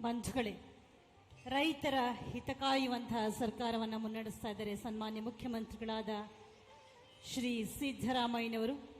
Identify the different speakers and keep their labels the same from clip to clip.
Speaker 1: ಬಂಧುಗಳೇ, ರೈತರ ಹಿತ ಕಾಯುವಂತಹ ಸರ್ಕಾರವನ್ನು ಮುನ್ನಡೆಸ್ತಾ ಇದ್ದಾರೆ ಸನ್ಮಾನ್ಯ ಮುಖ್ಯಮಂತ್ರಿಗಳಾದ ಶ್ರೀ ಸಿದ್ದರಾಮಯ್ಯನವರು.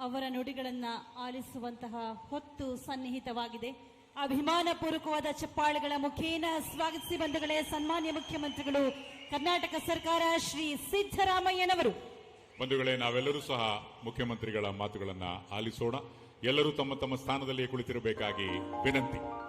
Speaker 1: ಅವರ ನುಡಿಗಳನ್ನು ಆಲಿಸುವಂತಹ ಹೊತ್ತು ಸನ್ನಿಹಿತವಾಗಿದೆ. ಅಭಿಮಾನಪೂರ್ವಕವಾದ ಚಪ್ಪಾಳೆಗಳ ಮುಖೇನ ಸ್ವಾಗತಿಸಿ ಬಂಧುಗಳೇ, ಸನ್ಮಾನ್ಯ ಮುಖ್ಯಮಂತ್ರಿಗಳು, ಕರ್ನಾಟಕ ಸರ್ಕಾರ ಶ್ರೀ ಸಿದ್ದರಾಮಯ್ಯನವರು.
Speaker 2: ಬಂಧುಗಳೇ, ನಾವೆಲ್ಲರೂ ಸಹ ಮುಖ್ಯಮಂತ್ರಿಗಳ ಮಾತುಗಳನ್ನು ಆಲಿಸೋಣ. ಎಲ್ಲರೂ ತಮ್ಮ ತಮ್ಮ ಸ್ಥಾನದಲ್ಲಿ ಕುಳಿತಿರಬೇಕಾಗಿ ವಿನಂತಿ.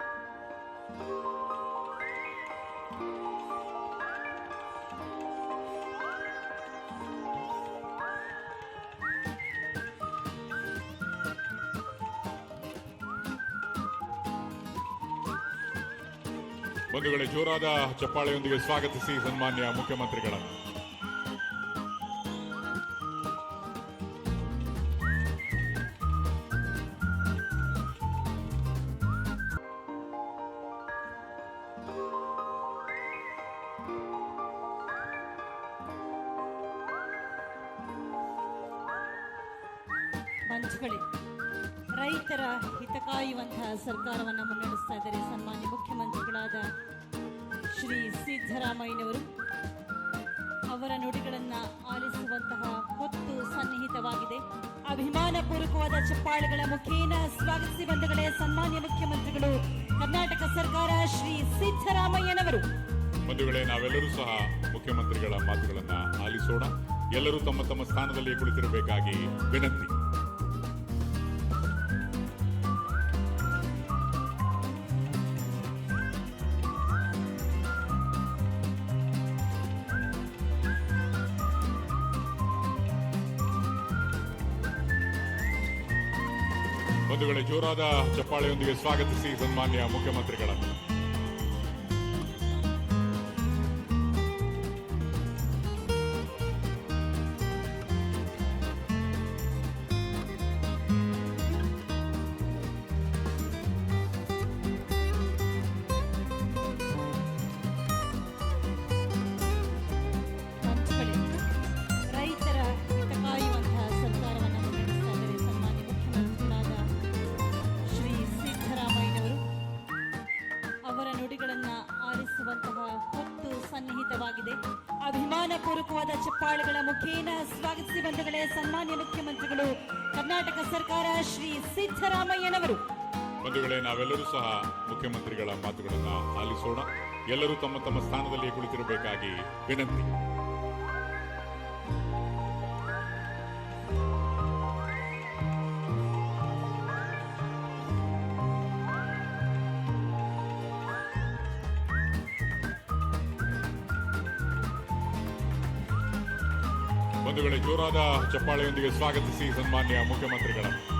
Speaker 2: ಬಂಧುಗಳೇ ಜೋರಾದ ಚಪ್ಪಾಳೆಯೊಂದಿಗೆ ಸ್ವಾಗತಿಸಿ ಸನ್ಮಾನ್ಯ ಮುಖ್ಯಮಂತ್ರಿಗಳನ್ನು.
Speaker 1: ಬಂಧುಗಳೇ, ರೈತರ ಹಿತ ಕಾಯುವಂತಹ ಸರ್ಕಾರವನ್ನು ಮುನ್ನಡೆಸ್ತಾ ಇದ್ದಾರೆ ಸನ್ಮಾನ್ಯ ಮುಖ್ಯಮಂತ್ರಿಗಳಾದ ಶ್ರೀ ಸಿದ್ದರಾಮಯ್ಯನವರು. ಅವರ ನುಡಿಗಳನ್ನು ಆಲಿಸುವಂತಹ ಹೊತ್ತು ಸನ್ನಿಹಿತವಾಗಿದೆ. ಅಭಿಮಾನಪೂರ್ವಕವಾದ ಚಪ್ಪಾಳೆಗಳ ಮುಖೇನ ಸ್ವಾಗತಿಸಿ ಬಂಧುಗಳೇ, ಸನ್ಮಾನ್ಯ ಮುಖ್ಯಮಂತ್ರಿಗಳು, ಕರ್ನಾಟಕ ಸರ್ಕಾರ ಶ್ರೀ ಸಿದ್ದರಾಮಯ್ಯನವರು.
Speaker 2: ಬಂಧುಗಳೇ, ನಾವೆಲ್ಲರೂ ಸಹ ಮುಖ್ಯಮಂತ್ರಿಗಳ ಮಾತುಗಳನ್ನು ಆಲಿಸೋಣ. ಎಲ್ಲರೂ ತಮ್ಮ ತಮ್ಮ ಸ್ಥಾನದಲ್ಲಿ ಕುಳಿತಿರಬೇಕಾಗಿ ವಿನಂತಿ. ಬಂಧುಗಳೇ ಜೋರಾದ ಚಪ್ಪಾಳೆಯೊಂದಿಗೆ ಸ್ವಾಗತಿಸಿ ಸನ್ಮಾನ್ಯ ಮುಖ್ಯಮಂತ್ರಿಗಳನ್ನು.
Speaker 1: ಅವರ ನುಡಿಗಳನ್ನ ಆಲಿಸುವಂತಹ ಹೊತ್ತು ಸನ್ನಿಹಿತವಾಗಿದೆ. ಅಭಿಮಾನಪೂರ್ವಕವಾದ ಚಪ್ಪಾಳೆಗಳ ಮುಖೇನ ಸ್ವಾಗತಿಸಿ ಬಂಧುಗಳೇ, ಸನ್ಮಾನ್ಯ ಮುಖ್ಯಮಂತ್ರಿಗಳು, ಕರ್ನಾಟಕ ಸರ್ಕಾರ ಶ್ರೀ ಸಿದ್ದರಾಮಯ್ಯನವರು.
Speaker 2: ಬಂಧುಗಳೇ, ನಾವೆಲ್ಲರೂ ಸಹ ಮುಖ್ಯಮಂತ್ರಿಗಳ ಮಾತುಗಳನ್ನ ಆಲಿಸೋಣ. ಎಲ್ಲರೂ ತಮ್ಮ ತಮ್ಮ ಸ್ಥಾನದಲ್ಲಿ ಕುಳಿತಿರಬೇಕಾಗಿ ವಿನಂತಿ. ಬಂಧುಗಳೇ ಜೋರಾದ ಚಪ್ಪಾಳೆಯೊಂದಿಗೆ ಸ್ವಾಗತಿಸಿ ಸನ್ಮಾನ್ಯ ಮುಖ್ಯಮಂತ್ರಿಗಳನ್ನು